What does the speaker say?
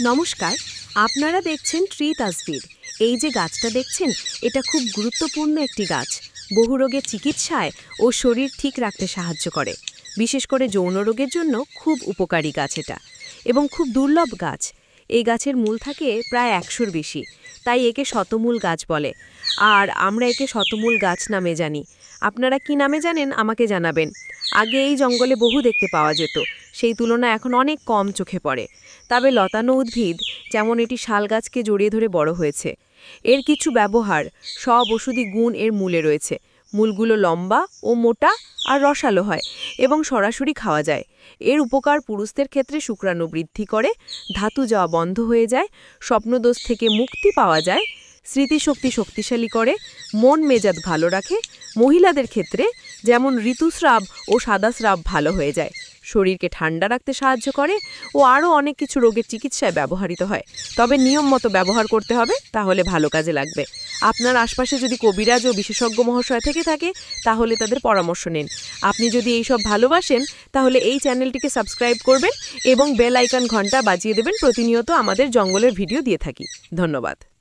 নমস্কার, আপনারা দেখছেন ট্রি তাসবির এই যে গাছটা দেখছেন, এটা খুব গুরুত্বপূর্ণ একটি গাছ। বহু রোগের চিকিৎসায় ও শরীর ঠিক রাখতে সাহায্য করে। বিশেষ করে যৌন রোগের জন্য খুব উপকারী গাছ এটা। এবং খুব দুর্লভ গাছ। এই গাছের মূল থাকে প্রায় একশোর বেশি। তাই একে শতমূল গাছ বলে। আর আমরা একে শতমূল গাছ নামে জানি। আপনারা কি নামে জানেন আমাকে জানাবেন। আগে এই জঙ্গলে বহু দেখতে পাওয়া যেত। সেই তুলনায় এখন অনেক কম চোখে পড়ে। তবে লতানো উদ্ভিদ, যেমন এটি শাল গাছকে জড়িয়ে ধরে বড় হয়েছে, এর কিছু ব্যবহার, সব ওষুধি গুণ এর মূলে রয়েছে। মূলগুলো লম্বা ও মোটা আর রসালো হয় এবং সরাসরি খাওয়া যায়। এর উপকার পুরুষদের ক্ষেত্রে শুক্রাণু বৃদ্ধি করে, ধাতু যাওয়া বন্ধ হয়ে যায়, স্বপ্নদোষ থেকে মুক্তি পাওয়া যায়, স্মৃতিশক্তি শক্তিশালী করে, মন মেজাজ ভালো রাখে। মহিলাদের ক্ষেত্রে যেমন ঋতুস্রাব ও সাদাস্রাব ভালো হয়ে যায়। শরীরকে ঠান্ডা রাখতে সাহায্য করে ও আরও অনেক কিছু রোগের চিকিৎসায় ব্যবহৃত হয়। তবে নিয়ম মতো ব্যবহার করতে হবে, তাহলে ভালো কাজে লাগবে। আপনার আশপাশে যদি কবিরাজ ও বিশেষজ্ঞ মহাশয় থেকে থাকে, তাহলে তাদের পরামর্শ নিন। আপনি যদি এইসব ভালোবাসেন, তাহলে এই চ্যানেলটিকে সাবস্ক্রাইব করবেন এবং বেল আইকন ঘণ্টা বাজিয়ে দেবেন প্রতিনিয়ত আমাদের জঙ্গলের ভিডিও দিয়ে থাকি। ধন্যবাদ।